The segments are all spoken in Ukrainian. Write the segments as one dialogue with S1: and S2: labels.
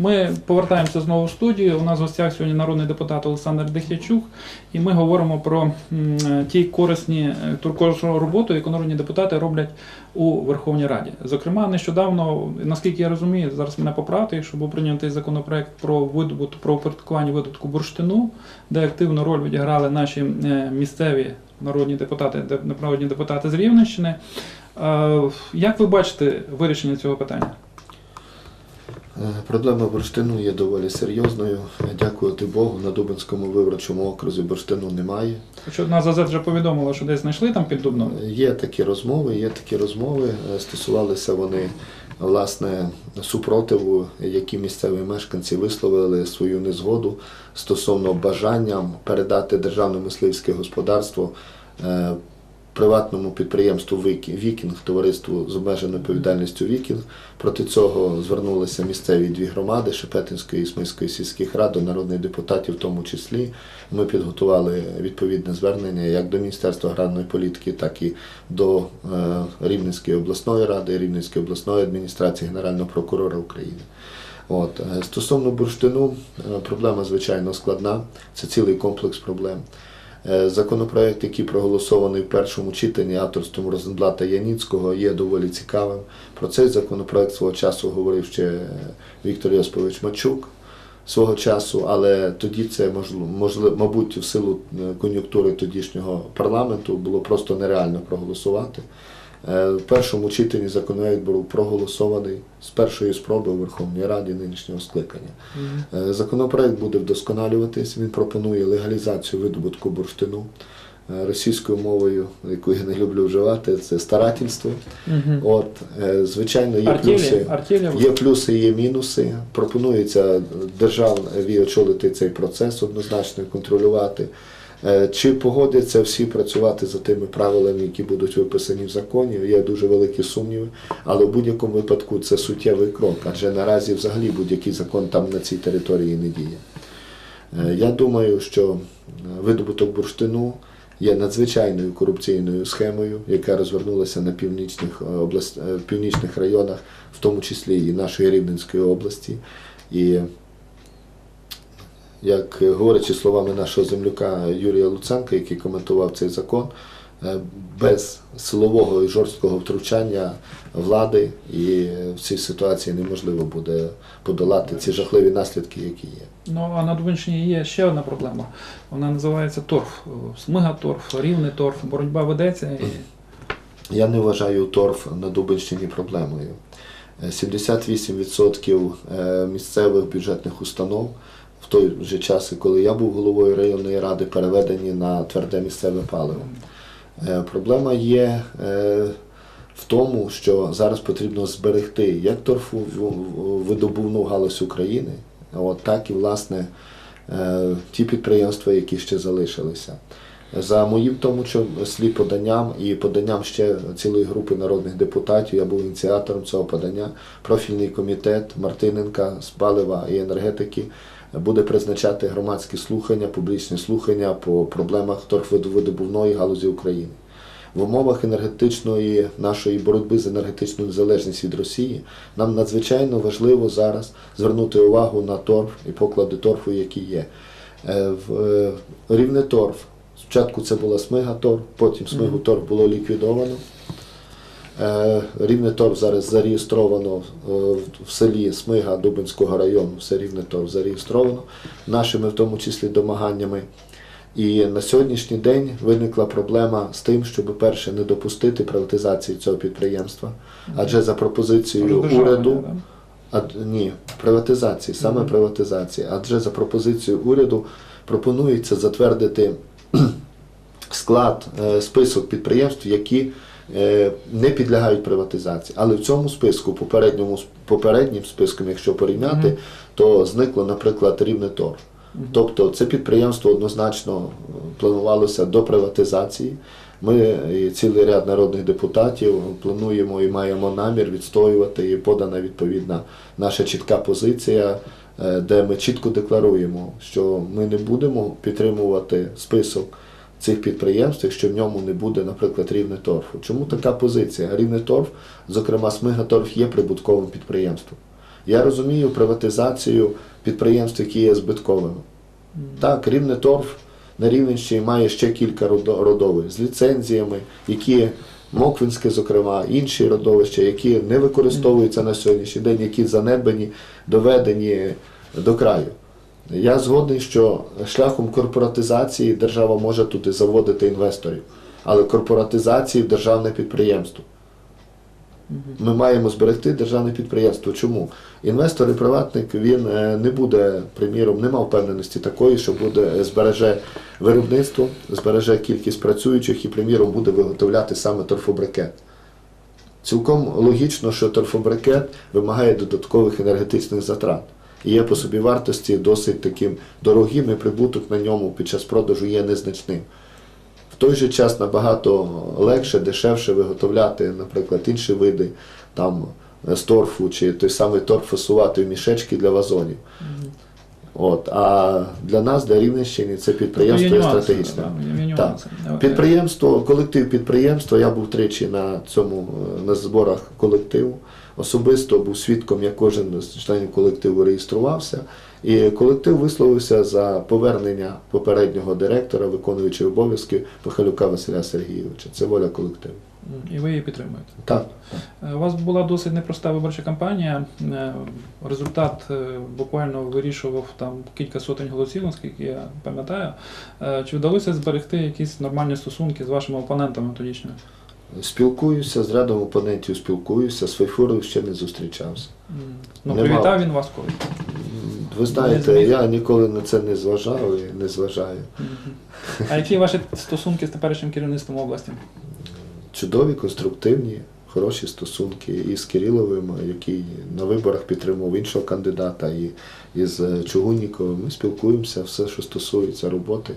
S1: Ми повертаємося знову в студію. У нас в гостях сьогодні народний депутат Олександр Дехячук, і ми говоримо про ті корисні е, туркожну роботу, яку народні депутати роблять у Верховній Раді. Зокрема, нещодавно, наскільки я розумію, зараз мене поправте, якщо був прийнятий законопроект про видобуток про оподаткування видобутку бурштину, де активну роль відіграли наші е, місцеві народні депутати, народні депутати з Рівненщини. Е, Як ви бачите вирішення цього питання?
S2: Е, Проблема бурштину є доволі серйозною. Дякувати Богу, на Дубинському виборчому окрузі бурштину немає.
S1: Що нас АЗ вже повідомило, що десь знайшли там під Дубном?
S2: Є такі розмови, є такі розмови. Е, Стосувалися вони власне супротиву, які місцеві мешканці висловили свою незгоду стосовно бажанням передати державне мисливське господарство е, приватному підприємству «Вікі- Вікінг, товариству з обмеженою відповідальністю Вікінг. Проти цього звернулися місцеві дві громади Шепетинської і Смиської сільських рад, до народних депутатів в тому числі. Ми підготували відповідне звернення як до Міністерства аграрної політики, так і до е, Рівненської обласної ради, Рівненської обласної адміністрації Генерального прокурора України. От. е, Стосовно бурштину, е, проблема звичайно складна, це цілий комплекс проблем. Е, Законопроект, який проголосований в першому читанні авторством Розенблата Яніцького, є доволі цікавим. Про цей законопроект свого часу говорив ще Віктор Йосипович Мачук свого часу, але тоді це можливо, мабуть, в силу е, кон'юнктури тодішнього парламенту було просто нереально проголосувати. Е, В першому читанні законопроект був проголосований з першої спроби у Верховній Раді нинішнього скликання. Е, Законопроект буде вдосконалюватись. Він пропонує легалізацію видобутку бурштину Е, російською мовою, яку я не люблю вживати, це старательство.
S1: Мгм.
S2: От, звичайно, є
S1: Артелі,
S2: плюси.
S1: артелі.
S2: Є плюси, є мінуси. Пропонується державі очолити цей процес однозначно контролювати. Е, Чи погодяться всі працювати за тими правилами, які будуть виписані в законі? Є дуже великі сумніви, але в будь-якому випадку це суттєвий крок, адже наразі взагалі будь-який закон там на цій території не діє. Е, Я думаю, що е, видобуток бурштину є надзвичайною корупційною схемою, яка розвернулася на північних, област... північних районах, в тому числі і нашої Рівненської області. І як е, говорячи словами нашого земляка Юрія Луценка, який коментував цей закон, е, без силового і жорсткого втручання влади і в цій ситуації неможливо буде подолати ці жахливі наслідки, які є.
S1: Ну а на Дубинщині є ще одна проблема. Вона називається торф. Смига торф, рівний торф. Боротьба ведеться. І...
S2: Я не вважаю торф на Дубинщині проблемою. Е, 78% е, місцевих бюджетних установ в той же час, коли я був головою районної ради, переведені на тверде місцеве паливо. Е, Проблема є е, в тому, що зараз потрібно зберегти як торфову видобувну галузь України, от, так і власне е, ті підприємства, які ще залишилися. За моїм тому числі поданням і поданням ще цілої групи народних депутатів, я був ініціатором цього подання. Профільний комітет Мартиненка з палива і енергетики буде призначати громадські слухання, публічні слухання по проблемах торфовидобувної галузі України. В умовах енергетичної нашої боротьби з енергетичною незалежністю від Росії нам надзвичайно важливо зараз звернути увагу на торф і поклади торфу, які є. Е, В е, рівне торф. Спочатку це була смига торф, потім смигу торф було ліквідовано. Е, Рівне торф зараз зареєстровано е, в- селі Смига Дубинського району, все рівне торф зареєстровано нашими в тому числі домаганнями. І на сьогоднішній день виникла проблема з тим, щоб перше не допустити приватизації цього підприємства, адже за пропозицією уряду. А, ні, приватизації, саме приватизації. Адже за пропозицією уряду пропонується затвердити склад, е, список підприємств, які не підлягають приватизації. Але в цьому списку, попередньому попереднім списком, якщо порівняти,
S1: Мгм.
S2: то зникло, наприклад, рівне торф.
S1: Мгм.
S2: Тобто це підприємство однозначно е, планувалося до приватизації. Ми і цілий ряд народних депутатів плануємо і маємо намір відстоювати і подана відповідна наша чітка позиція, е, де ми чітко декларуємо, що ми не будемо підтримувати список цих підприємств, якщо в ньому не буде, наприклад, рівне торфу. Чому така позиція? Рівне торф, зокрема, Смига торф є прибутковим підприємством. Я розумію приватизацію підприємств, які є збитковими. Так, рівне торф на Рівненщині має ще кілька родо- родовищ з ліцензіями, які Моквинське, зокрема, інші родовища, які не використовуються на сьогоднішній день, які занедбані, доведені до краю. Я згодний, що шляхом корпоратизації держава може туди заводити інвесторів, але корпоратизації державне підприємство. Ми маємо зберегти державне підприємство. Чому? Інвестор і приватник він е, не буде, приміром, не мав впевненості такої, що буде збереже виробництво, збереже кількість працюючих і, приміром, буде виготовляти саме торфобрикет. Цілком логічно, що торфобрикет вимагає додаткових енергетичних затрат. Є по собі вартості досить таким дорогим, і прибуток на ньому під час продажу є незначним. В той же час набагато легше, дешевше виготовляти, наприклад, інші види там, е, з торфу чи той самий торф фасувати в мішечки для вазонів. От. А для нас, для Рівненщини, це підприємство
S1: Тобто
S2: є
S1: да, є. Е,
S2: Підприємство, колектив підприємства, я був тричі на цьому е, на зборах колективу. Особисто був свідком, як кожен з членів колективу реєструвався. І колектив висловився за повернення попереднього директора, виконуючого обов'язки Пахалюка Василя Сергійовича. Це воля колективу.
S1: І ви її підтримуєте.
S2: Так.
S1: Е, У вас була досить непроста виборча кампанія. Е, Результат е, буквально вирішував там кілька сотень голосів, наскільки я пам'ятаю. Чи вдалося зберегти якісь нормальні стосунки з вашими опонентами тодішніми?
S2: Спілкуюся з рядом опонентів, спілкуюся, з Фейфурою ще не зустрічався.
S1: Ну,
S2: Нема.
S1: привітав він вас коли?
S2: Ви знаєте, я ніколи на це не зважав і не зважаю.
S1: А які ваші стосунки з теперішнім керівництвом області?
S2: чудові, конструктивні, хороші стосунки і з Кириловим, який на виборах підтримував іншого кандидата, і, і з Чугунніковим. Ми спілкуємося, все, що стосується роботи.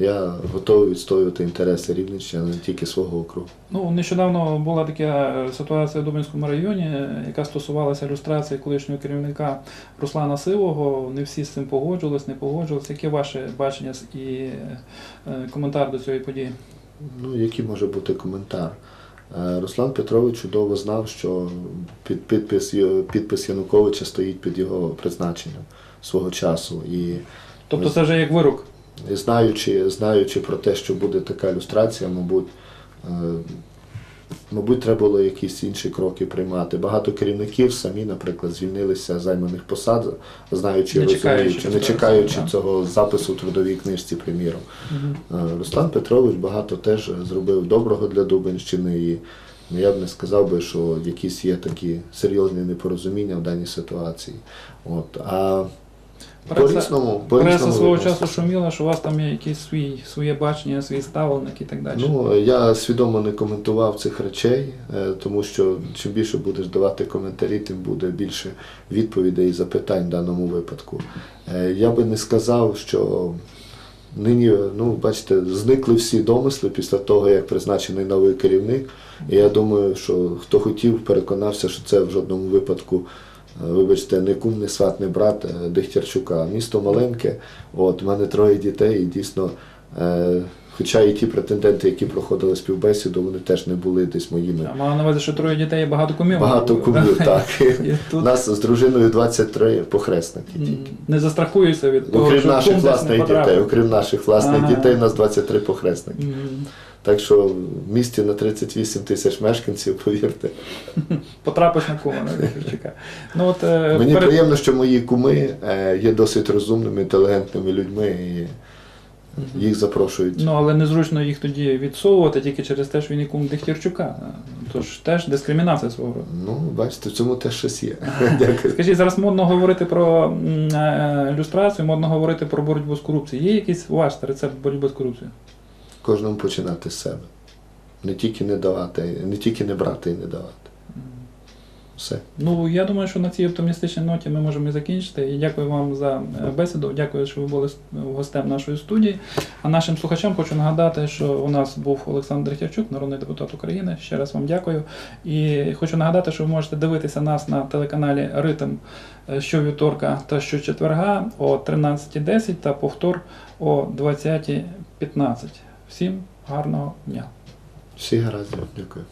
S2: Я готовий відстоювати інтереси Рівненщини, не тільки свого округу.
S1: Ну, нещодавно була така е, ситуація в Дубинському районі, е, яка стосувалася ілюстрації колишнього керівника Руслана Сивого. Не всі з цим погоджувались, не погоджувалися. Яке ваше бачення і е, коментар до цієї події?
S2: Ну, який може бути коментар? Руслан Петрович чудово знав, що під, підпис, підпис Януковича стоїть під його призначенням свого часу. І
S1: Тобто це вже як вирок.
S2: І знаючи, знаючи про те, що буде така ілюстрація, мабуть, е, мабуть, треба було якісь інші кроки приймати. Багато керівників самі, наприклад, звільнилися з займаних посад, знаючи,
S1: Не чекаючи
S2: розуміючи, не чекаючи цього запису в трудовій книжці, приміром. Е, Руслан Петрович багато теж зробив доброго для Дубенщини. І я б не сказав би, що якісь є такі серйозні непорозуміння в даній ситуації. От. А по-різному,
S1: Преса свого часу шуміла, що у вас там є якісь свої, своє бачення, свій ставленик і так далі.
S2: Ну, я свідомо не коментував цих речей, е, тому що чим більше будеш давати коментарі, тим буде більше відповідей і запитань в даному випадку. Е, Я би не сказав, що нині, ну, бачите, зникли всі домисли після того, як призначений новий керівник. І я думаю, що хто хотів, переконався, що це в жодному випадку. Е, Вибачте, не кум, не сват, не брат е, Дегтярчука. Місто маленьке, от, у мене троє дітей, і дійсно Е, Хоча і ті претенденти, які проходили співбесіду, вони теж не були десь моїми.
S1: А мала на увазі, що троє дітей є багато кумів.
S2: Багато кумів, так. У нас з дружиною 23 похресники тільки.
S1: не застрахуюся від того,
S2: Окрім
S1: що
S2: наших
S1: кум десь не
S2: власних дітей, окрім наших власних дітей, у нас 23 похресники. Так що в місті на 38 тисяч мешканців, повірте.
S1: Потрапиш на кума на Дехівчика. Ну, от, е,
S2: Мені
S1: перед-
S2: приємно, що мої куми е, є досить розумними, інтелігентними людьми, і їх запрошують.
S1: Ну, але незручно їх тоді відсовувати тільки через те, що він і кум Дехтярчука. Тож теж дискримінація свого роду.
S2: Ну, бачите, в цьому теж щось є. Дякую.
S1: Скажіть, зараз модно говорити про е, люстрацію, модно говорити про боротьбу з корупцією. Є якийсь ваш рецепт боротьби з корупцією?
S2: Кожному починати з себе. Не тільки не давати, не тільки не брати і не давати. Все.
S1: Ну, я думаю, що на цій оптимістичній ноті ми можемо і закінчити. І дякую вам за е, бесіду. Дякую, що ви були гостем нашої студії. А нашим слухачам хочу нагадати, що у нас був Олександр Хявчук, народний депутат України. Ще раз вам дякую. І хочу нагадати, що ви можете дивитися нас на телеканалі Ритм е, щовівторка та щочетверга о 13.10 та повтор о 20.15. Всім гарного дня!
S2: Всі гаразд, дякую.